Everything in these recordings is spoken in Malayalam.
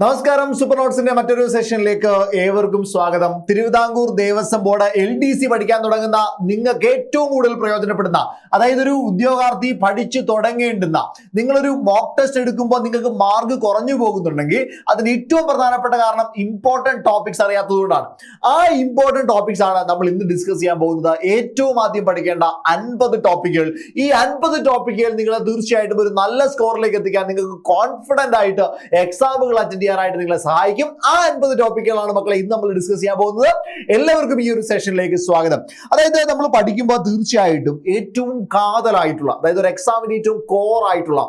നമസ്കാരം സൂപ്പർ നോട്ട്സിന്റെ മറ്റൊരു സെഷനിലേക്ക് ഏവർക്കും സ്വാഗതം. Thiruvithamkoor Devaswom board L D C പഠിക്കാൻ തുടങ്ങുന്ന നിങ്ങൾക്ക് ഏറ്റവും കൂടുതൽ പ്രയോജനപ്പെടുന്ന അതായത് ഒരു ഉദ്യോഗാർത്ഥി പഠിച്ചു തുടങ്ങേണ്ടുന്ന നിങ്ങളൊരു മോക്ക് ടെസ്റ്റ് എടുക്കുമ്പോൾ നിങ്ങൾക്ക് മാർക്ക് കുറഞ്ഞു പോകുന്നുണ്ടെങ്കിൽ അതിന് ഏറ്റവും പ്രധാനപ്പെട്ട കാരണം ഇമ്പോർട്ടന്റ് ടോപ്പിക്സ് അറിയാത്തതുകൊണ്ടാണ്. ആ ഇമ്പോർട്ടന്റ് ടോപ്പിക്സ് ആണ് നമ്മൾ ഇന്ന് ഡിസ്കസ് ചെയ്യാൻ പോകുന്നത്. ഏറ്റവും ആദ്യം പഠിക്കേണ്ട അൻപത് ടോപ്പിക്കുകൾ ഈ അൻപത് ടോപ്പിക്കുകൾ നിങ്ങളെ തീർച്ചയായിട്ടും ഒരു നല്ല സ്കോറിലേക്ക് എത്തിക്കാൻ നിങ്ങൾക്ക് കോൺഫിഡന്റ് ആയിട്ട് എക്സാമുകൾ അറ്റൻഡ് ചെയ്യാനായിട്ട് നിങ്ങളെ സഹായിക്കും. ആ അൻപത് ടോപ്പിക്കുകളാണ് മക്കളെ ഇന്ന് നമ്മൾ ഡിസ്കസ് ചെയ്യാൻ പോകുന്നത്. എല്ലാവർക്കും ഈ ഒരു സെഷനിലേക്ക് സ്വാഗതം. അതായത് നമ്മൾ പഠിക്കുമ്പോൾ തീർച്ചയായിട്ടും ഏറ്റവും കാതലായിട്ടുള്ള അതായത് ഒരു എക്സാമിന് ഏറ്റവും കോർ ആയിട്ടുള്ള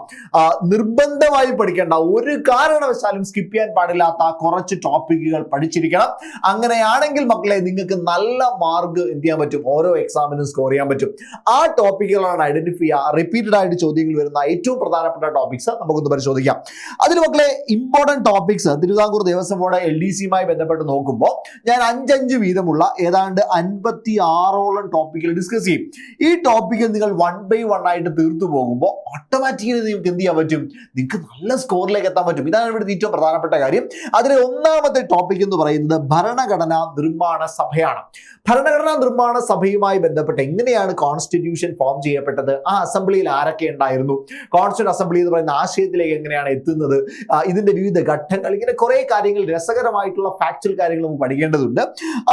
നിർബന്ധമായി പഠിക്കേണ്ട ഒരു കാരണവശാലും സ്കിപ്പ് ചെയ്യാൻ പാടില്ലാത്ത കുറച്ച് ടോപ്പിക്കുകൾ പഠിച്ചിരിക്കണം. അങ്ങനെയാണെങ്കിൽ മക്കളെ നിങ്ങൾക്ക് നല്ല മാർക്ക് എന്ത് ചെയ്യാൻ പറ്റും? ഓരോ എക്സാമിനും സ്കോർ ചെയ്യാൻ പറ്റും. ആ ടോപ്പിക്കുകളാണ് ഐഡന്റിഫൈ ചെയ്യുക റിപ്പീറ്റഡ് ആയിട്ട് ചോദ്യങ്ങൾ വരുന്ന ഏറ്റവും പ്രധാനപ്പെട്ട ടോപ്പിക്സ് നമുക്കൊന്ന് പരിശോധിക്കാം. അതിൽ മക്കളെ important topics Thiruvithamkoor Devaswom board L D സിയുമായി ബന്ധപ്പെട്ട് നോക്കുമ്പോൾ ഞാൻ അഞ്ചഞ്ച് വീതമുള്ള ഏതാണ്ട് അൻപത്തി ആറോളം ടോപ്പിക്കുകൾ ഡിസ്കസ് ചെയ്യും. ഈ ടോപ്പിക്കിൽ നിങ്ങൾ വൺ ബൈ വൺ ആയിട്ട് തീർത്തു പോകുമ്പോൾ ഓട്ടോമാറ്റിക്കലി നിങ്ങൾക്ക് എന്ത് ചെയ്യാൻ പറ്റും? നിങ്ങൾക്ക് നല്ല സ്കോറിലേക്ക് എത്താൻ പറ്റും. ഇതാണ് ഇവിടെ ഏറ്റവും പ്രധാനപ്പെട്ട കാര്യം. അതിലെ ഒന്നാമത്തെ ടോപ്പിക് എന്ന് പറയുന്നത് ഭരണഘടനാ നിർമ്മാണ സഭയാണ്. ഭരണഘടനാ നിർമ്മാണ സഭയുമായി ബന്ധപ്പെട്ട് എങ്ങനെയാണ് കോൺസ്റ്റിറ്റ്യൂഷൻ ഫോം ചെയ്യപ്പെട്ടത്? ആ അസംബ്ലിയിൽ ആരൊക്കെ ഉണ്ടായിരുന്നു? കോൺസ്റ്റിറ്റ്യൂട്ട് അസംബ്ലി എന്ന് പറയുന്ന ആശയത്തിലേക്ക് എങ്ങനെയാണ് എത്തുന്നത്? ഇതിന്റെ വിവിധ ഘട്ടങ്ങൾ ഇങ്ങനെ കുറെ കാര്യങ്ങൾ രസകരമായിട്ടുള്ള ഫാക്ച്വൽ കാര്യങ്ങൾ നമുക്ക് പഠിക്കേണ്ടതുണ്ട്.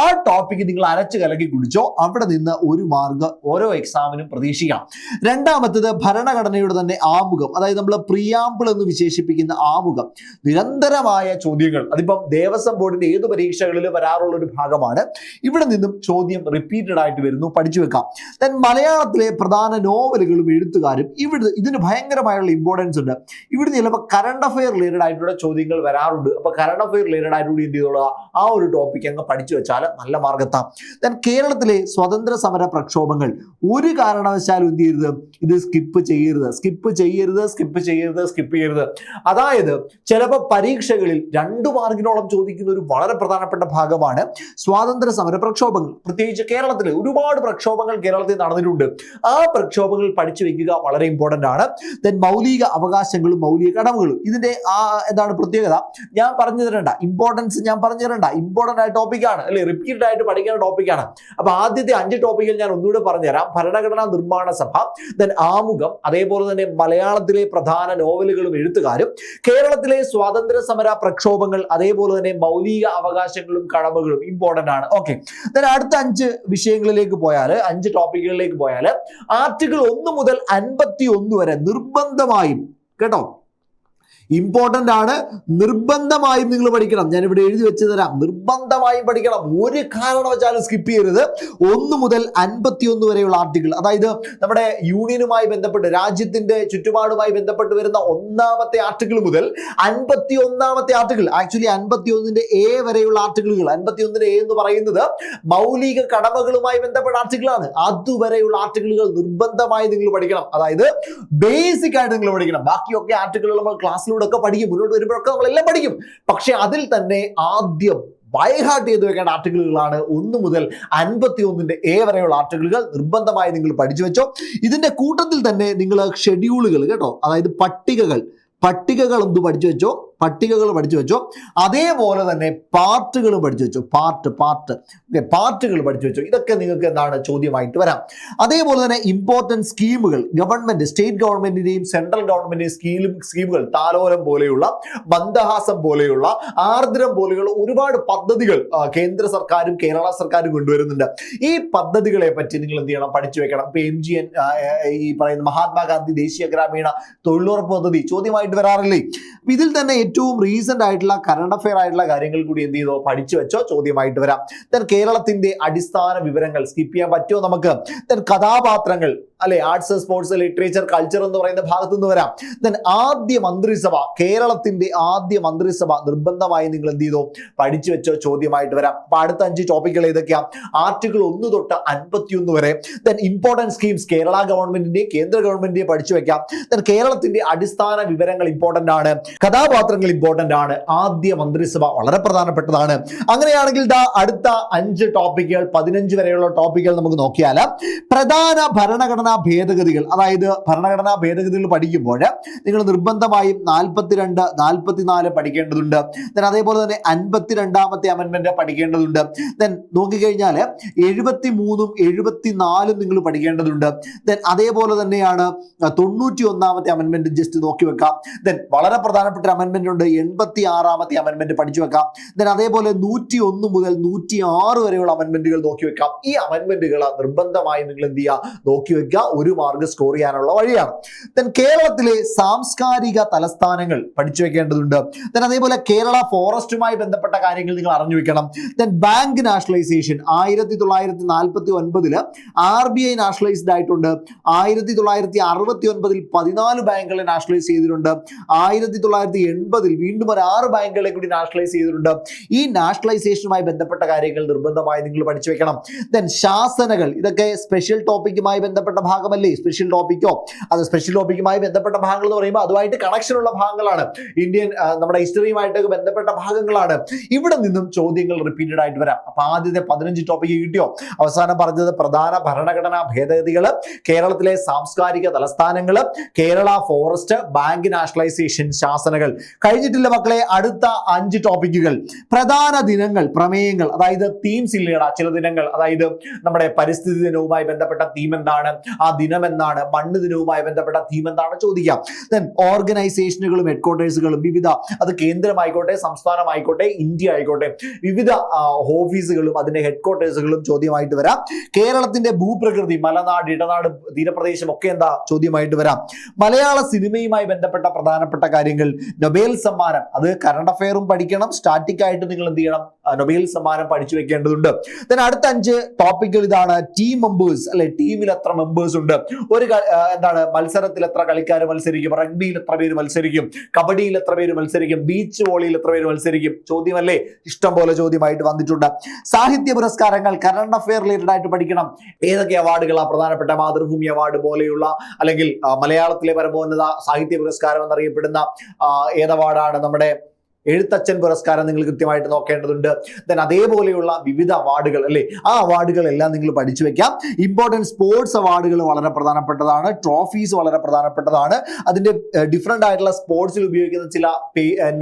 ആ ടോപ്പിക്ക് നിങ്ങൾ അരച്ച് കലക്കി കുടിച്ചോ അവിടെ നിന്ന് ഒരു മാർക്ക് ഓരോ എക്സാമിനും പ്രതീക്ഷിക്കാം രണ്ടാമത്തത് ഭരണഘടനയുടെ തന്നെ ആമുഖം അതായത് നമ്മൾ പ്രിയാമ്പിൾ എന്ന് വിശേഷിപ്പിക്കുന്ന ആമുഖം. നിരന്തരമായ ചോദ്യങ്ങൾ അതിപ്പം ദേവസ്വം ബോർഡിന്റെ ഏത് പരീക്ഷകളിലും വരാറുള്ള ഒരു ഭാഗമാണ്. ഇവിടെ നിന്നും ചോദ്യം റിപ്പീറ്റഡ് ആയിട്ട് വരുന്നു പഠിച്ചു വെക്കാം. ദെൻ മലയാളത്തിലെ പ്രധാന നോവലുകളും എഴുത്തുകാരും ഇവിടെ ഇതിന് ഭയങ്കരമായുള്ള ഇമ്പോർട്ടൻസ് ഉണ്ട്. ഇവിടെ ചിലപ്പോൾ കറണ്ട് അഫയർ റിലേറ്റഡ് ആയിട്ടുള്ള ചോദ്യങ്ങൾ വരാറുണ്ട്. അപ്പൊ കറണ്ട് അഫയർ റിലേറ്റഡ് ആയിട്ടുള്ള എന്ത് ചെയ്തോളുക ആ ഒരു ടോപ്പിക് അങ്ങ് പഠിച്ചു വെച്ചാൽ നല്ല മാർഗത്താം ദെൻ കേരളത്തിലെ സ്വതന്ത്ര സമര പ്രക്ഷോഭങ്ങൾ. ഒരു കാരണവശാലും എന്ത് ചെയ്യരുത്? ഇത് സ്കിപ്പ് ചെയ്യരുത്. സ്കിപ്പ് ചെയ്യരുത് സ്കിപ്പ് ചെയ്യരുത് സ്കിപ്പ് ചെയ്യരുത്. അതായത് ചിലപ്പോൾ പരീക്ഷകളിൽ രണ്ട് മാർക്കിനോളം ചോദിക്കുന്ന ഒരു വളരെ പ്രധാനപ്പെട്ട ഭാഗമാണ് സ്വാതന്ത്ര്യ സമര പ്രക്ഷോഭങ്ങൾ. പ്രത്യേകിച്ച് കേരളത്തിലെ ഒരുപാട് പ്രക്ഷോഭങ്ങൾ കേരളത്തിൽ നടന്നിട്ടുണ്ട്. ആ പ്രക്ഷോഭങ്ങൾ പഠിച്ചു വെക്കുക വളരെ ഇമ്പോർട്ടന്റ് ആണ്. ദെൻ മൗലിക അവകാശങ്ങളും മൗലിക കടമകളും. ഇതിന്റെ ആ എന്താണ് പ്രത്യേകത? ഞാൻ പറഞ്ഞു തരണ്ട. ഇമ്പോർട്ടൻസ് ഞാൻ പറഞ്ഞു തരണ്ട. ഇമ്പോർട്ടന്റ് ആയ ടോപ്പിക്കാണ് അല്ലെ? റിപ്പീറ്റഡ് ആയിട്ട് പഠിക്കേണ്ട ടോപ്പിക്കാണ് അപ്പൊ ആദ്യത്തെ അഞ്ച് ടോപ്പിക്കിൽ ഞാൻ ഒന്നുകൂടെ പറഞ്ഞുതരാം ഭരണഘടനാ നിർമ്മാണ സഭ ദെൻ ആമുഖം അതേപോലെ തന്നെ മലയാളത്തിലെ പ്രധാന നോവലുകളും എഴുത്തുകാരും കേരളത്തിലെ സ്വാതന്ത്ര്യ സമര പ്രക്ഷോഭങ്ങൾ അതേപോലെ തന്നെ മൗലിക അവകാശങ്ങളും കടമകളും ഇമ്പോർട്ടന്റ് ആണ്. ഓക്കെ ദെൻ അടുത്ത അഞ്ച് വിഷയങ്ങളിലേക്ക് പോയാൽ അഞ്ച് ടോപ്പിക്കുകളിലേക്ക് പോയാൽ ആർട്ടിക്കിൾ ഒന്ന് മുതൽ അൻപത്തി ഒന്ന് വരെ നിർബന്ധമായും കേട്ടോ? ഇമ്പോർട്ടന്റ് ആണ്. നിർബന്ധമായും നിങ്ങൾ പഠിക്കണം. ഞാൻ ഇവിടെ എഴുതി വെച്ച് തരാം. നിർബന്ധമായും പഠിക്കണം. ഒരു കാരണവശാലും സ്കിപ്പ് ചെയ്യരുത്. ഒന്ന് മുതൽ അൻപത്തി ഒന്ന് വരെയുള്ള ആർട്ടിക്കിൾ. അതായത് നമ്മുടെ യൂണിയനുമായി ബന്ധപ്പെട്ട് രാജ്യത്തിന്റെ ചുറ്റുപാടുമായി ബന്ധപ്പെട്ട് വരുന്ന ഒന്നാമത്തെ ആർട്ടിക്കിൾ മുതൽ അൻപത്തി ഒന്നാമത്തെ ആർട്ടിക്കിൾ. ആക്ച്വലി അൻപത്തി ഒന്നിന്റെ എ വരെയുള്ള ആർട്ടിക്കിളുകൾ. അൻപത്തി ഒന്നിന്റെ എ എന്ന് പറയുന്നത് മൗലിക കടമകളുമായി ബന്ധപ്പെട്ട ആർട്ടിക്കിളാണ്. അതുവരെയുള്ള ആർട്ടിക്കിളുകൾ നിർബന്ധമായി നിങ്ങൾ പഠിക്കണം. അതായത് ബേസിക് ആയിട്ട് നിങ്ങൾ പഠിക്കണം. ബാക്കിയൊക്കെ ആർട്ടിക്കിളുകൾ നമ്മൾ ക്ലാസ്സിലൂടെ ഒക്കെ പഠിക്കും. മുന്നോട്ട് വരുമ്പോഴൊക്കെ നമ്മളെല്ലാം പഠിക്കും. പക്ഷെ അതിൽ തന്നെ ആദ്യം ബൈഹാർട്ട് ചെയ്ത് വെക്കേണ്ട ആർട്ടിക്കിളുകളാണ് ഒന്ന് മുതൽ അൻപത്തി ഒന്നിന്റെ എ വരെയുള്ള ആർട്ടിക്കിളുകൾ നിർബന്ധമായി നിങ്ങൾ പഠിച്ചു വെച്ചോ. ഇതിന്റെ കൂട്ടത്തിൽ തന്നെ നിങ്ങൾ ഷെഡ്യൂളുകൾ കേട്ടോ അതായത് പട്ടികകൾ പട്ടികകൾ എന്ത് പഠിച്ചു വെച്ചോ? പട്ടികകൾ പഠിച്ചു വെച്ചോ. അതേപോലെ തന്നെ പാർട്ടുകളും പഠിച്ചു വെച്ചോ. പാർട്ട് പാർട്ട് ഓക്കെ പാർട്ടുകൾ പഠിച്ചു വെച്ചോ. ഇതൊക്കെ നിങ്ങൾക്ക് എന്താണ് ചോദ്യമായിട്ട് വരാം. അതേപോലെ തന്നെ ഇമ്പോർട്ടന്റ് സ്കീമുകൾ. ഗവൺമെന്റ് സ്റ്റേറ്റ് ഗവൺമെന്റിന്റെയും സെൻട്രൽ ഗവൺമെന്റിന്റെയും സ്കീം സ്കീമുകൾ. താലോലം പോലെയുള്ള മന്ദഹാസം പോലെയുള്ള ആർദ്രം പോലെയുള്ള ഒരുപാട് പദ്ധതികൾ കേന്ദ്ര സർക്കാരും കേരള സർക്കാരും കൊണ്ടുവരുന്നുണ്ട്. ഈ പദ്ധതികളെ പറ്റി നിങ്ങൾ എന്ത് ചെയ്യണം? പഠിച്ചു വെക്കണം. ഇപ്പൊ എം ജി എൻ ഈ പറയുന്ന മഹാത്മാഗാന്ധി ദേശീയ ഗ്രാമീണ തൊഴിലുറപ്പ് പദ്ധതി ചോദ്യമായിട്ട് വരാറില്ലേ? ഇതിൽ തന്നെ ഏറ്റവും റീസെന്റ് ആയിട്ടുള്ള കറണ്ട് അഫയർ ആയിട്ടുള്ള കാര്യങ്ങൾ കൂടി എന്ത് ചെയ്തോ? പഠിച്ചു വെച്ചോ? ചോദ്യമായിട്ട് വരാം. ദെൻ കേരളത്തിന്റെ അടിസ്ഥാന വിവരങ്ങൾ സ്കിപ്പ് ചെയ്യാൻ പറ്റുമോ? നമുക്ക് ദെൻ കഥാപാത്രങ്ങൾ അല്ലെ ആർട്സ് സ്പോർട്സ് ലിറ്ററേച്ചർ കൾച്ചർ എന്ന് പറയുന്ന ഭാഗത്തു നിന്ന് വരാം. ദെൻ ആദ്യ മന്ത്രിസഭ കേരളത്തിന്റെ ആദ്യ മന്ത്രിസഭ നിർബന്ധമായി നിങ്ങൾ എന്ത് ചെയ്തോ പഠിച്ചു വെച്ചോ ചോദ്യമായിട്ട് വരാം. അപ്പൊ അടുത്ത അഞ്ച് ടോപ്പിക്കുകൾ ഏതൊക്കെയാ? ആർട്ടിക്കിൾ ഒന്ന് തൊട്ട് അൻപത്തിയൊന്ന് വരെ. ദെൻ ഇമ്പോർട്ടന്റ് സ്കീംസ് കേരള ഗവൺമെന്റിന്റെ കേന്ദ്ര ഗവൺമെന്റിന്റെ പഠിച്ചു വെക്കാം. ദെൻ കേരളത്തിന്റെ അടിസ്ഥാന വിവരങ്ങൾ ഇമ്പോർട്ടന്റ് ആണ്. കഥാപാത്രങ്ങൾ ഇമ്പോർട്ടന്റ് ആണ്. ആദ്യ മന്ത്രിസഭ വളരെ പ്രധാനപ്പെട്ടതാണ്. അങ്ങനെയാണെങ്കിൽ ദാ അടുത്ത അഞ്ച് ടോപ്പിക്കുകൾ പതിനഞ്ച് വരെയുള്ള ടോപ്പിക്കുകൾ നമുക്ക് നോക്കിയാൽ പ്രധാന ഭരണഘടനാ ഭരണഘടനാ ഭേദഗതികൾ അതായത് ഭരണഘടനാ ഭേദഗതികൾ പഠിക്കുമ്പോൾ നിങ്ങൾ നിർബന്ധമായും നാൽപ്പത്തിരണ്ട് നാൽപ്പത്തിനാല് പഠിക്കേണ്ടതുണ്ട്. ദെൻ അതേപോലെ തന്നെ അൻപത്തിരണ്ടാമത്തെ അമെൻമെന്റ് പഠിക്കേണ്ടതുണ്ട്. ദെൻ നോക്കിക്കഴിഞ്ഞാൽ എഴുപത്തി മൂന്നും എഴുപത്തിനാലും നിങ്ങൾ പഠിക്കേണ്ടതുണ്ട്. ദെൻ അതേപോലെ തന്നെയാണ് തൊണ്ണൂറ്റി ഒന്നാമത്തെ അമെൻമെന്റ് ജസ്റ്റ് നോക്കി വെക്കാം. ദെൻ വളരെ പ്രധാനപ്പെട്ട ഒരു അമെൻമെന്റ് ഉണ്ട് എൺപത്തി ആറാമത്തെ അമെൻമെന്റ് പഠിച്ചു വെക്കാം. ദെൻ അതേപോലെ നൂറ്റി ഒന്ന് മുതൽ നൂറ്റി ആറ് വരെയുള്ള അമെൻമെന്റുകൾ നോക്കി വെക്കാം. ഈ അമെൻമെന്റുകൾ നിർബന്ധമായി നിങ്ങൾ എന്ത് ചെയ്യുക? നോക്കി വെക്കുക. ഒരു മാർക്ക് സ്കോർ ചെയ്യാനുള്ള വഴിയാണ്. ദെൻ കേരളത്തിലെ സാംസ്കാരിക തലസ്ഥാനങ്ങൾ പഠിച്ചു വെക്കേണ്ടതുണ്ട്. ദെൻ അതേപോലെ കേരള ഫോറസ്റ്റുമായി ബന്ധപ്പെട്ട കാര്യങ്ങൾ നിങ്ങൾ അറിഞ്ഞു വെക്കണം. ദെൻ ബാങ്ക് നാഷണലൈസേഷൻ ആയിരത്തി തൊള്ളായിരത്തി നാൽപ്പത്തി ഒൻപതിൽ ആർ ബി ഐ നാഷണലൈസ്ഡ് ആയിട്ടുണ്ട്. ആയിരത്തി തൊള്ളായിരത്തി അറുപത്തി ഒൻപതിൽ പതിനാല് ബാങ്കുകളെ നാഷണലൈസ് ചെയ്തിട്ടുണ്ട്. ആയിരത്തി തൊള്ളായിരത്തി എൺപതിൽ വീണ്ടും ഒരു ആറ് ബാങ്കുകളെ കൂടി നാഷണലൈസ് ചെയ്തിട്ടുണ്ട്. ഈ നാഷണലൈസേഷനുമായി ബന്ധപ്പെട്ട കാര്യങ്ങൾ നിർബന്ധമായി നിങ്ങൾ പഠിച്ചു വെക്കണം. ദെൻ ശാസനകൾ ഇതൊക്കെ സ്പെഷ്യൽ ടോപ്പിക്കുമായി ബന്ധപ്പെട്ട ഭാഗമല്ലേ? സ്പെഷ്യൽ ടോപ്പിക്കോ അത് സ്പെഷ്യൽ ടോപ്പിക്കുമായി ബന്ധപ്പെട്ട ഭാഗങ്ങൾ എന്ന് പറയുമ്പോൾ അതുമായിട്ട് കണക്ഷൻ ഉള്ള ഭാഗങ്ങളാണ്. ഇന്ത്യൻ നമ്മുടെ ഹിസ്റ്ററിയുമായിട്ടൊക്കെ ബന്ധപ്പെട്ട ഭാഗങ്ങളാണ്. ഇവിടെ നിന്നും ചോദ്യങ്ങൾ റിപ്പീറ്റഡ് ആയിട്ട് വരാം. അപ്പൊ ആദ്യത്തെ പതിനഞ്ച് ടോപ്പിക്ക് കിട്ടിയോ? അവസാനം പറഞ്ഞത് പ്രധാന ഭരണഘടനാ ഭേദഗതികൾ കേരളത്തിലെ സാംസ്കാരിക തലസ്ഥാനങ്ങൾ കേരള ഫോറസ്റ്റ് ബാങ്ക് നാഷണലൈസേഷൻ ശാസനകൾ. കഴിഞ്ഞിട്ടില്ല മക്കളെ അടുത്ത അഞ്ച് ടോപ്പിക്കുകൾ പ്രധാന ദിനങ്ങൾ പ്രമേയങ്ങൾ അതായത് തീംസ് ഇല്ലേടാ ചില ദിനങ്ങൾ. അതായത് നമ്മുടെ പരിസ്ഥിതി ദിനവുമായി ബന്ധപ്പെട്ട തീം എന്താണ്? ആ ദിനം എന്താണ് മണ്ണ് ദിനവുമായി ബന്ധപ്പെട്ട തീം എന്താണ് ചോദിക്കാം. ദെൻ ഓർഗനൈസേഷനുകളും ഹെഡ്ക്വാർട്ടേഴ്സുകളും വിവിധ അത് കേന്ദ്രമായിക്കോട്ടെ സംസ്ഥാനമായിക്കോട്ടെ ഇന്ത്യ ആയിക്കോട്ടെ വിവിധ ഓഫീസുകളും അതിന്റെ ഹെഡ്ക്വാർട്ടേഴ്സുകളും ചോദ്യമായിട്ട് വരാം. കേരളത്തിന്റെ ഭൂപ്രകൃതി മലനാട് ഇടനാട് തീരപ്രദേശം ഒക്കെ എന്താ ചോദ്യമായിട്ട് വരാം. മലയാള സിനിമയുമായി ബന്ധപ്പെട്ട പ്രധാനപ്പെട്ട കാര്യങ്ങൾ നൊബേൽ സമ്മാനം അത് കറണ്ട് അഫെയറും പഠിക്കണം സ്റ്റാറ്റിക് ആയിട്ട് നിങ്ങൾ എന്ത് ചെയ്യണം നൊബേൽ സമ്മാനം പഠിച്ചു വെക്കേണ്ടതുണ്ട്. അടുത്ത അഞ്ച് ടോപ്പിക്കുകൾ ഇതാണ് ടീം മെമ്പേഴ്സ് അല്ലെ ടീമിൽ എത്ര മെമ്പേഴ്സ് ഉണ്ട്. ഒരു എന്താണ് മത്സരത്തിൽ എത്ര കളിക്കാർ മത്സരിക്കും? റഗ്ബിയിൽ എത്ര പേര് മത്സരിക്കും? കബഡിയിൽ എത്ര പേര് മത്സരിക്കും? ബീച്ച് വോളിയിൽ എത്ര പേര് മത്സരിക്കും? ചോദ്യമല്ലേ? ഇഷ്ടം പോലെ ചോദ്യമായിട്ട് വന്നിട്ടുണ്ട്. സാഹിത്യ പുരസ്കാരങ്ങൾ കറണ്ട് അഫെയർ റിലേറ്റഡ് ആയിട്ട് പഠിക്കണം. ഏതൊക്കെ അവാർഡുകളാണ് പ്രധാനപ്പെട്ട മാതൃഭൂമി അവാർഡ് പോലെയുള്ള അല്ലെങ്കിൽ മലയാളത്തിലെ പരമോന്നത സാഹിത്യ പുരസ്കാരം എന്നറിയപ്പെടുന്ന ഏത് അവാർഡാണ് നമ്മുടെ എഴുത്തച്ഛൻ പുരസ്കാരം നിങ്ങൾ കൃത്യമായിട്ട് നോക്കേണ്ടതുണ്ട്. ദെൻ അതേപോലെയുള്ള വിവിധ അവാർഡുകൾ അല്ലേ? ആ അവാർഡുകൾ എല്ലാം നിങ്ങൾ പഠിച്ചു വെക്കാം. ഇമ്പോർട്ടന്റ് സ്പോർട്സ് അവാർഡുകൾ വളരെ പ്രധാനപ്പെട്ടതാണ്. ട്രോഫീസ് വളരെ പ്രധാനപ്പെട്ടതാണ്. അതിന്റെ ഡിഫറെന്റ് ആയിട്ടുള്ള സ്പോർട്സിൽ ഉപയോഗിക്കുന്ന ചില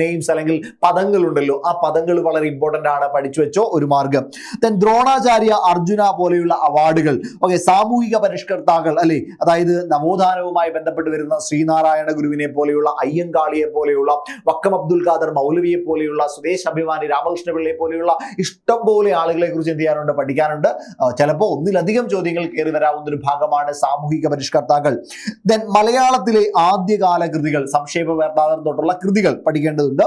നെയിംസ് അല്ലെങ്കിൽ പദങ്ങളുണ്ടല്ലോ. ആ പദങ്ങൾ വളരെ ഇമ്പോർട്ടന്റ് ആണ് പഠിച്ചു വെച്ചോ ഒരു മാർഗം ദെൻ ദ്രോണാചാര്യ അർജുന പോലെയുള്ള അവാർഡുകൾ. ഓക്കെ സാമൂഹിക പരിഷ്കർത്താക്കൾ അല്ലേ? അതായത് നവോത്ഥാനവുമായി ബന്ധപ്പെട്ട് വരുന്ന ശ്രീനാരായണ ഗുരുവിനെ പോലെയുള്ള അയ്യങ്കാളിയെ പോലെയുള്ള വക്കം അബ്ദുൽ ഖാദർ മൗലവിയെ പോലെയുള്ള സുദേശ് അഭിമാനി രാമകൃഷ്ണ പിള്ളയെ പോലെയുള്ള ഇഷ്ടം പോലെ ആളുകളെ കുറിച്ച് എന്ത് ചെയ്യാനുണ്ട് പഠിക്കാനുണ്ട്. ചിലപ്പോൾ ഒന്നിലധികം ചോദ്യങ്ങൾ കയറി വരാവുന്ന ഒരു ഭാഗമാണ് സാമൂഹിക പരിഷ്കർത്താക്കൾ. ദെൻ മലയാളത്തിലെ ആദ്യകാല കൃതികൾ സംക്ഷേപ വേർതാതം തൊട്ടുള്ള കൃതികൾ പഠിക്കേണ്ടതുണ്ട്.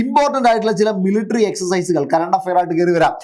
ഇമ്പോർട്ടന്റ് ആയിട്ടുള്ള ചില മിലിറ്ററി എക്സസൈസുകൾ കറണ്ട് അഫയർ ആയിട്ട് കയറി വരാം.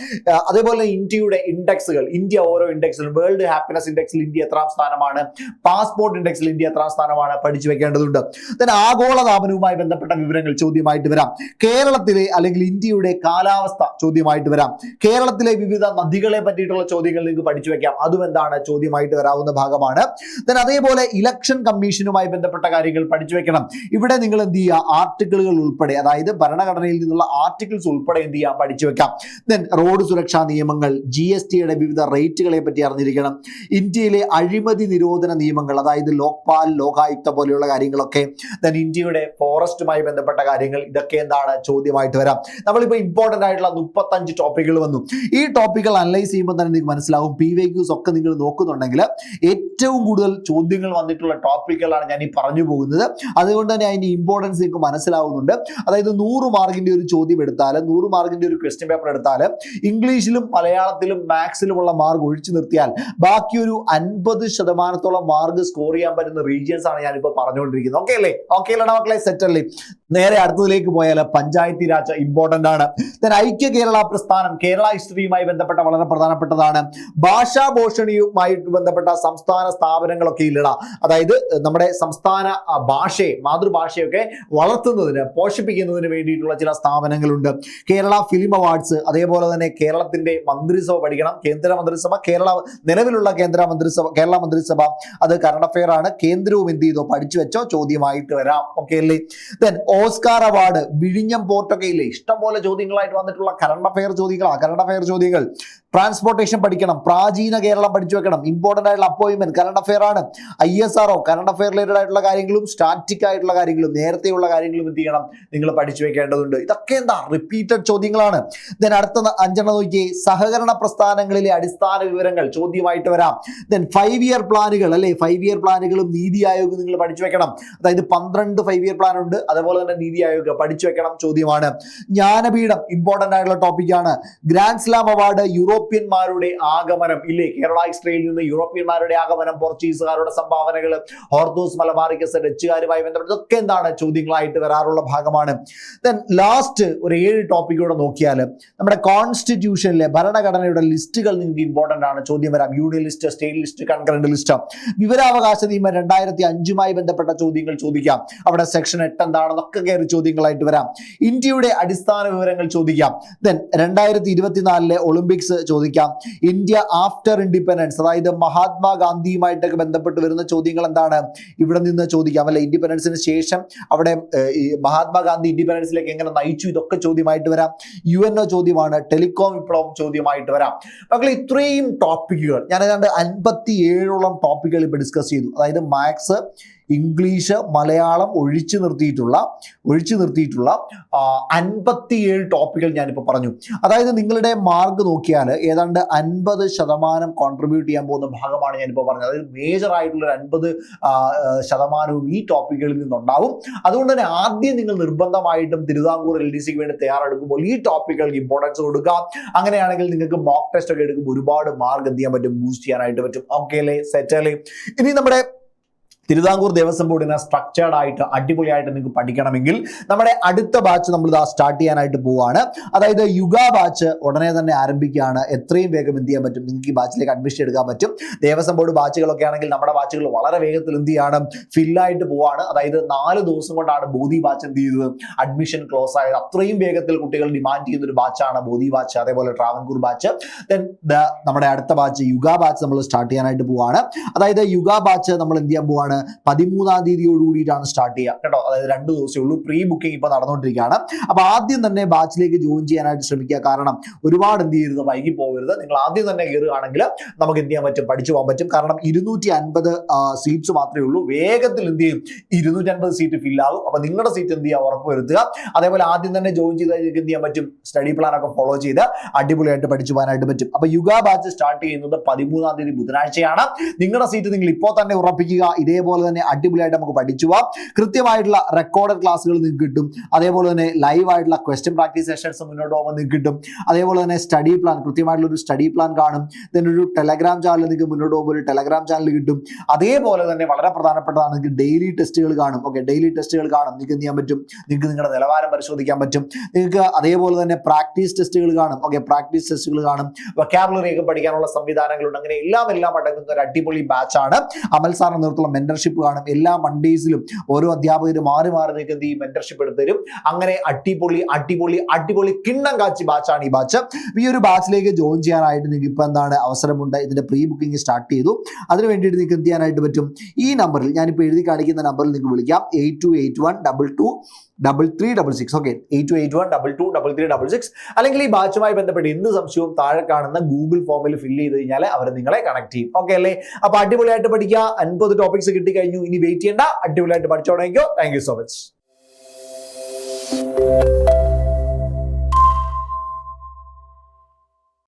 അതേപോലെ ഇന്ത്യയുടെ ഇൻഡെക്സുകൾ ഇന്ത്യ ഓരോ ഇൻഡെക്സിലും വേൾഡ് ഹാപ്പിനെസ് ഇൻഡെക്സിൽ ഇന്ത്യ എത്രാം സ്ഥാനമാണ് പാസ്പോർട്ട് ഇൻഡെക്സിൽ ഇന്ത്യ എത്രാം സ്ഥാനമാണ് പഠിച്ചു വെക്കേണ്ടതുണ്ട്. Then ആഗോള താപനവുമായി ബന്ധപ്പെട്ട വിവരങ്ങൾ ചോദ്യമായിട്ട് വരാം. കേരളത്തിലെ അല്ലെങ്കിൽ ഇന്ത്യയുടെ കാലാവസ്ഥ ചോദ്യമായിട്ട് വരാം. കേരളത്തിലെ വിവിധ നദികളെ പറ്റിയിട്ടുള്ള ചോദ്യങ്ങൾ നിങ്ങൾക്ക് പഠിച്ചു വെക്കാം. അതും എന്താണ് ചോദ്യമായിട്ട് വരാവുന്ന ഭാഗമാണ്. then അതേപോലെ ഇലക്ഷൻ കമ്മീഷനുമായി ബന്ധപ്പെട്ട കാര്യങ്ങൾ പഠിച്ചു വെക്കണം. ഇവിടെ നിങ്ങൾ എന്ത് ചെയ്യുക? ആർട്ടിക്കിളുകൾ ഉൾപ്പെടെ അതായത് ഭരണഘടനയിൽ നിന്നുള്ള ആർട്ടിക്കിൾസ് ഉൾപ്പെടെ എന്ത് ചെയ്യാം പഠിച്ചു വെക്കാം. ദെൻ റോഡ് സുരക്ഷാ നിയമങ്ങൾ ജി എസ് ടിയുടെ വിവിധ റേറ്റുകളെ പറ്റി അറിഞ്ഞിരിക്കണം. ഇന്ത്യയിലെ അഴിമതി നിരോധന നിയമങ്ങൾ അതായത് ലോക്പാൽ ലോകായുക്ത പോലെയുള്ള കാര്യങ്ങളൊക്കെ. ദെൻ ഇന്ത്യയുടെ ഫോറസ്റ്റുമായി ബന്ധപ്പെട്ട കാര്യങ്ങൾ ഇതൊക്കെ എന്താണ്? ചോദ്യമായിട്ട് വരാം. നമ്മളിപ്പോൾ ഇമ്പോർട്ടന്റ് ആയിട്ടുള്ള മുപ്പത്തഞ്ച് ടോപ്പിക്കുകൾ വന്നു. ഈ ടോപ്പിക്കുകൾ അനലൈസ് ചെയ്യുമ്പോൾ തന്നെ നിങ്ങൾക്ക് മനസ്സിലാവും. പി വൈ ക്യൂസ് ഒക്കെ നിങ്ങൾ നോക്കുന്നുണ്ടെങ്കിൽ ഏറ്റവും കൂടുതൽ ചോദ്യങ്ങൾ വന്നിട്ടുള്ള ടോപ്പിക്കുകളാണ് ഞാൻ ഈ പറഞ്ഞു പോകുന്നത്. അതുകൊണ്ട് തന്നെ അതിന്റെ ഇമ്പോർട്ടൻസ് നിങ്ങൾക്ക് മനസ്സിലാവുന്നുണ്ട്. അതായത് നൂറ് മാർക്കിന്റെ ഒരു ചോദ്യം എടുത്താൽ നൂറ് മാർക്കിന്റെ ഒരു ക്വസ്റ്റ്യൻ പേപ്പർ എടുത്താൽ ഇംഗ്ലീഷിലും മലയാളത്തിലും മാത്സിലുമുള്ള മാർക്ക് ഒഴിച്ചു നിർത്തിയാൽ ബാക്കി ഒരു അൻപത് ശതമാനത്തോളം മാർക്ക് സ്കോർ ചെയ്യാൻ പറ്റുന്ന റീജിയൻസ് ആണ് ഞാനിപ്പോൾ പറഞ്ഞുകൊണ്ടിരിക്കുന്നത്. ഓക്കെ അല്ലേ? ഓക്കെ അല്ലേ? മക്കളെ സെറ്റ് അല്ലേ? നേരെ അടുത്തതിലേക്ക് പോയാൽ പഞ്ചായത്തി രാജ് ഇമ്പോർട്ടന്റ് ആണ്. then ഐക്യ കേരള പ്രസ്ഥാനം കേരള ഹിസ്റ്ററിയുമായി ബന്ധപ്പെട്ട വളരെ പ്രധാനപ്പെട്ടതാണ്. ഭാഷാഭൂഷണിയുമായിട്ട് ബന്ധപ്പെട്ട സംസ്ഥാന സ്ഥാപനങ്ങളൊക്കെ ഇല്ലടാ. അതായത് നമ്മുടെ സംസ്ഥാന ഭാഷയെ മാതൃഭാഷയൊക്കെ വളർത്തുന്നതിന് പോഷിപ്പിക്കുന്നതിന് വേണ്ടിയിട്ടുള്ള ചില സ്ഥാപനങ്ങളുണ്ട്. കേരള ഫിലിം അവാർഡ്സ് അതേപോലെ തന്നെ കേരളത്തിന്റെ മന്ത്രിസഭ പഠിക്കണം. കേന്ദ്ര മന്ത്രിസഭ കേരള നിലവിലുള്ള കേന്ദ്ര മന്ത്രിസഭ കേരള മന്ത്രിസഭ അത് കറണ്ട് അഫെയർ ആണ്. കേന്ദ്രവും എന്ത് ചെയ്തോ? പഠിച്ചു വെച്ചോ? ചോദ്യമായിട്ട് വരാം. ഓക്കെ അല്ലേ? ദെൻ ഓസ്കാർ അവാർഡ് വിഴിഞ്ഞം പോർട്ടൊക്കെ ഇല്ലേ ഇഷ്ടംപോലെ ചോദ്യങ്ങളായിട്ട് വന്നിട്ടുള്ള കറണ്ട് അഫയർ ചോദ്യങ്ങളാണ് കറണ്ട് അഫയർ ചോദ്യങ്ങൾ. ട്രാൻസ്പോർട്ടേഷൻ പഠിക്കണം പ്രാചീന കേരളം പഠിച്ചു വെക്കണം ഇമ്പോർട്ടന്റ് ആയിട്ടുള്ള അപ്പോയിൻമെന്റ് കറണ്ട് അഫയർ ആണ്. I S R O current affair related ആയിട്ടുള്ള കാര്യങ്ങളും സ്റ്റാറ്റിക് ആയിട്ടുള്ള കാര്യങ്ങളും നേരത്തെയുള്ള കാര്യങ്ങളും എന്ത് ചെയ്യണം? നിങ്ങൾ പഠിച്ചു വെക്കേണ്ടതുണ്ട്. ഇതൊക്കെ എന്താ? റിപ്പീറ്റഡ് ചോദ്യങ്ങളാണ്. ദെൻ അടുത്ത അഞ്ചെണ്ണം നോക്കിയേ സഹകരണ പ്രസ്ഥാനങ്ങളിലെ അടിസ്ഥാന വിവരങ്ങൾ ചോദ്യമായിട്ട് വരാം. ദെൻ ഫൈവ് ഇയർ പ്ലാനുകൾ അല്ലെ? ഫൈവ് ഇയർ പ്ലാനുകളും നീതി ആയോഗ് നിങ്ങൾ പഠിച്ചു വെക്കണം. അതായത് പന്ത്രണ്ട് ഫൈവ് ഇയർ പ്ലാൻ ഉണ്ട്. അതുപോലെ തന്നെ നീതി ആയോഗ് പഠിച്ചു വെക്കണം ചോദ്യമാണ്. ജ്ഞാനപീഠം ഇമ്പോർട്ടന്റ് ആയിട്ടുള്ള ടോപ്പിക്കാണ് ഗ്രാൻഡ് സ്ലാം അവാർഡ് യൂറോപ്യന്മാരുടെ ആഗമനം. ഇല്ലേ? കേരള ഇസ്രയേലിൽ നിന്ന് യൂറോപ്യന്മാരുടെ ആഗമനം പോർച്ചുഗീസുകാരുടെ സംഭാവനകൾ ഹോർദോസ് മലബാറിക്കസ് ഡച്ചുകാരുമായി ബന്ധപ്പെട്ട് ഇതൊക്കെ എന്താണ് ചോദ്യങ്ങളായിട്ട് വരാറുള്ള ഭാഗമാണ്. ദെൻ ലാസ്റ്റ് ഒരു ഏഴ് ടോപ്പിക്കൂടെ നോക്കിയാൽ നമ്മുടെ കോൺസ്റ്റിറ്റ്യൂഷനിലെ ഭരണഘടനയുടെ ലിസ്റ്റുകൾ നിങ്ങൾക്ക് ഇമ്പോർട്ടന്റ് ആണ്. ചോദ്യം വരാം. Union list state list concurrent list വിവരാവകാശ നിയമം രണ്ടായിരത്തി അഞ്ചുമായി ബന്ധപ്പെട്ട ചോദ്യങ്ങൾ ചോദിക്കാം. അവിടെ സെക്ഷൻ എട്ട് എന്താണെന്നൊക്കെ കയറി ചോദ്യങ്ങളായിട്ട് വരാം. ഇന്ത്യയുടെ അടിസ്ഥാന വിവരങ്ങൾ ചോദിക്കാം. ദെൻ രണ്ടായിരത്തി ഇരുപത്തിനാലിലെ ഒളിമ്പിക്സ് ചോദിക്കാം. ഇന്ത്യ ആഫ്റ്റർ ഇൻഡിപെൻഡൻസ് അതായത് മഹാത്മാഗാന്ധിയുമായിട്ടൊക്കെ ബന്ധപ്പെട്ട് വരുന്ന ചോദ്യങ്ങൾ എന്താണ്? ഇവിടെ നിന്ന് ചോദിക്കാം. അല്ലെ ഇൻഡിപെൻഡൻസിന് ശേഷം അവിടെ മഹാത്മാഗാന്ധി ഇൻഡിപെൻഡൻസിലേക്ക് എങ്ങനെ നയിച്ചു? ഇതൊക്കെ ചോദ്യമായിട്ട് വരാം. യു എൻ ഒ ചോദ്യമാണ്. ടെലികോം വിപ്ലവം ചോദ്യമായിട്ട് വരാം. മക്കളെ ഇത്രയും ടോപ്പിക്കുകൾ ഞാൻ ഏതാണ്ട് അൻപത്തി ഏഴോളം ടോപ്പിക്കുകൾ ഇപ്പൊ ഡിസ്കസ് ചെയ്തു. അതായത് മാത്സ് ഇംഗ്ലീഷ് മലയാളം ഒഴിച്ചു നിർത്തിയിട്ടുള്ള ഒഴിച്ചു നിർത്തിയിട്ടുള്ള അൻപത്തിയേഴ് ടോപ്പിക്കുകൾ ഞാനിപ്പോൾ പറഞ്ഞു. അതായത് നിങ്ങളുടെ മാർക്ക് നോക്കിയാൽ ഏതാണ്ട് അൻപത് ശതമാനം കോൺട്രിബ്യൂട്ട് ചെയ്യാൻ പോകുന്ന ഭാഗമാണ് ഞാനിപ്പോൾ പറഞ്ഞത്. അതായത് മേജർ ആയിട്ടുള്ള ഒരു അൻപത് ശതമാനവും ഈ ടോപ്പിക്കുകളിൽ നിന്നുണ്ടാവും. അതുകൊണ്ട് തന്നെ ആദ്യം നിങ്ങൾ നിർബന്ധമായിട്ടും തിരുവിതാംകൂർ എൽ ഡി സിക്ക് വേണ്ടി തയ്യാറെടുക്കുമ്പോൾ ഈ ടോപ്പിക്കുകൾക്ക് ഇമ്പോർട്ടൻസ് കൊടുക്കുക. അങ്ങനെയാണെങ്കിൽ നിങ്ങൾക്ക് മോക്ക് ടെസ്റ്റ് ഒക്കെ എടുക്കുമ്പോൾ ഒരുപാട് മാർക്ക് എന്ത് ചെയ്യാൻ പറ്റും? ബൂസ്റ്റ് ചെയ്യാനായിട്ട് പറ്റും. ഓക്കെ അല്ലേ? സെറ്റ് അല്ലേ? ഇനി നമ്മുടെ തിരുവിതാംകൂർ ദേവസ്വം ബോർഡിനെ സ്ട്രക്ചേർഡ് ആയിട്ട് അടിപൊളിയായിട്ട് നിങ്ങൾക്ക് പഠിക്കണമെങ്കിൽ നമ്മുടെ അടുത്ത ബാച്ച് നമ്മൾ ഇതാ സ്റ്റാർട്ട് ചെയ്യാനായിട്ട് പോവുകയാണ് അതായത് യുഗ ബാച്ച് ഉടനെ തന്നെ ആരംഭിക്കുകയാണ്. എത്രയും വേഗം എന്ത് ചെയ്യാൻ പറ്റും? നിങ്ങൾക്ക് ഈ ബാച്ചിലേക്ക് അഡ്മിഷൻ എടുക്കാൻ പറ്റും. ദേവസ്വം ബോർഡ് ബാച്ചുകളൊക്കെ ആണെങ്കിൽ നമ്മുടെ ബാച്ചുകൾ വളരെ വേഗത്തിൽ എന്ത് ചെയ്യാണ്? ഫില്ലായിട്ട് പോവാണ്. അതായത് നാല് ദിവസം കൊണ്ടാണ് ബോധി ബാച്ച് എന്ത് ചെയ്തത്? അഡ്മിഷൻ ക്ലോസ് ആയത്. അത്രയും വേഗത്തിൽ കുട്ടികൾ ഡിമാൻഡ് ചെയ്യുന്ന ഒരു ബാച്ചാണ് ബോധി ബാച്ച് അതേപോലെ ട്രാവൻകൂർ ബാച്ച് ദെൻ നമ്മുടെ അടുത്ത ബാച്ച് യുഗ ബാച്ച് നമ്മൾ സ്റ്റാർട്ട് ചെയ്യാനായിട്ട് പോവാണ്. അതായത് യുഗ ബാച്ച് നമ്മൾ എന്ത് ചെയ്യാൻ പോവാണ്? പതിമൂന്നാം തീയതിയോട് കൂടിയിട്ടാണ് സ്റ്റാർട്ട് ചെയ്യുക. കേട്ടോ? അതായത് രണ്ട് ദിവസമേ ഉള്ളൂ. പ്രീ ബുക്കിംഗ് ഇപ്പോൾ നടന്നുകൊണ്ടിരിക്കുകയാണ്. അപ്പോൾ ആദ്യം തന്നെ ബാച്ചിലേക്ക് ജോയിൻ ചെയ്യാനായിട്ട് ശ്രമിക്കുക. കാരണം ഒരുപാട് എന്ത് ചെയ്യരുത്? വൈകി പോകരുത്. നിങ്ങൾ ആദ്യം തന്നെ കയറുകയാണെങ്കിൽ നമുക്ക് എന്ത് ചെയ്യാൻ പറ്റും? പഠിച്ചു പോകാൻ പറ്റും. കാരണം ഇരുന്നൂറ്റി അൻപത് സീറ്റ്സ് മാത്രമേ ഉള്ളൂ. വേഗത്തിൽ എന്ത് ചെയ്യും? ഇരുന്നൂറ്റി അൻപത് സീറ്റ് ഫില്ലാകും അപ്പോൾ നിങ്ങളുടെ സീറ്റ് എന്ത് ചെയ്യുക? ഉറപ്പ് വരുത്തുക. അതേപോലെ ആദ്യം തന്നെ ജോയിൻ ചെയ്താൽ നിങ്ങൾക്ക് എന്ത് ചെയ്യാൻ പറ്റും? സ്റ്റഡി പ്ലാൻ ഒക്കെ ഫോളോ ചെയ്ത് അടിപൊളിയായിട്ട് പഠിച്ചു പോകാനായിട്ട് പറ്റും. അപ്പോൾ യുഗ ബാച്ച് സ്റ്റാർട്ട് ചെയ്യുന്നത് പതിമൂന്നാം തീയതി ബുധനാഴ്ചയാണ്. നിങ്ങളുടെ സീറ്റ് നിങ്ങൾ ഇപ്പോൾ തന്നെ ഉറപ്പിക്കുക. ഇതേപോലെ തന്നെ അടിപൊളിയായിട്ട് നമുക്ക് പഠിച്ചു പോവാം. കൃത്യമായിട്ടുള്ള റെക്കോർഡഡ് ക്ലാസ്സുകൾ നിങ്ങൾക്ക് കിട്ടും. അതേപോലെ തന്നെ ലൈവ് ആയിട്ടുള്ള ക്വസ്റ്റ്യൻ പ്രാക്ടീസ് സെഷൻസ് മുന്നോട്ട് പോകുമ്പോൾ നിങ്ങൾക്ക് കിട്ടും. അതേപോലെ തന്നെ സ്റ്റഡി പ്ലാൻ കൃത്യമായിട്ടുള്ള ഒരു സ്റ്റഡി പ്ലാൻ കാണും. ദെൻ ഒരു ടെലഗ്രാം ചാനൽ നിങ്ങൾക്ക് മുന്നോട്ട് പോകുമ്പോൾ ഒരു ടെലഗ്രാം ചാനൽ കിട്ടും. അതേപോലെ തന്നെ വളരെ പ്രധാനപ്പെട്ടതാണ് നിങ്ങൾക്ക് ഡെയിലി ടെസ്റ്റുകൾ കാണും. ഓക്കെ ഡെയിലി ടെസ്റ്റുകൾ കാണും. നിങ്ങൾക്ക് ചെയ്യാൻ പറ്റും? നിങ്ങൾക്ക് നിങ്ങളുടെ നിലവാരം പരിശോധിക്കാൻ പറ്റും. നിങ്ങൾക്ക് അതേപോലെ തന്നെ പ്രാക്ടീസ് ടെസ്റ്റുകൾ കാണും. ഓക്കെ പ്രാക്ടീസ് ടെസ്റ്റുകൾ കാണും. വൊക്കാബുലറി ഒക്കെ പഠിക്കാനുള്ള സംവിധാനങ്ങളുണ്ട്. അങ്ങനെ എല്ലാം എല്ലാം അടങ്ങുന്ന ഒരു അടിപൊളി ബാച്ചാണ് അമൽ നിർത്തുള്ള നേതൃത്വമുള്ള മെന്റർഷിപ്പ് കാണും. എല്ലാ മൺഡേസിലും ഓരോ അധ്യാപകരും മാറി മാറി നിൽക്കുന്നത് ഈ മെന്റർഷിപ്പ് എടുത്തരും അങ്ങനെ അടിപൊളി അടിപൊളി അടിപൊളി കിണ്ണം കാച്ചി ബാച്ചാണ് ഈ ബാച്ച് ഈ ഒരു ബാച്ചിലേക്ക് ജോയിൻ ചെയ്യാനായിട്ട് നിങ്ങൾക്ക് ഇപ്പൊ എന്താണ് അവസരമുണ്ട്? ഇതിന്റെ പ്രീ ബുക്കിംഗ് സ്റ്റാർട്ട് ചെയ്തു. അതിന് വേണ്ടിയിട്ട് നിങ്ങൾക്ക് എന്ത് ചെയ്യാനായിട്ട് പറ്റും? ഈ നമ്പറിൽ ഞാനിപ്പോൾ എഴുതി കാണിക്കുന്ന നമ്പറിൽ നിങ്ങൾക്ക് വിളിക്കാം. Eight two eight one double two double three double six okay eight two eight one double two double three double six അല്ലെങ്കിൽ ഈ ബാച്ചുമായി ബന്ധപ്പെട്ട് എന്ത് സംശയവും താഴെ കാണുന്ന ഗൂഗിൾ ഫോമിൽ ഫില്ല് ചെയ്ത് കഴിഞ്ഞാൽ അവർ നിങ്ങളെ കണക്ട് ചെയ്യും. ഓക്കെ അല്ലേ? അപ്പൊ അടിപൊളിയായിട്ട് പഠിക്കുക. അൻപത് ടോപ്പിക്സ് കിട്ടി കഴിഞ്ഞു ഇനി വെയിറ്റ് ചെയ്യേണ്ട. അടിപൊളിയായിട്ട് പഠിച്ചോണെങ്കിലോ താങ്ക് യു സോ മച്ച്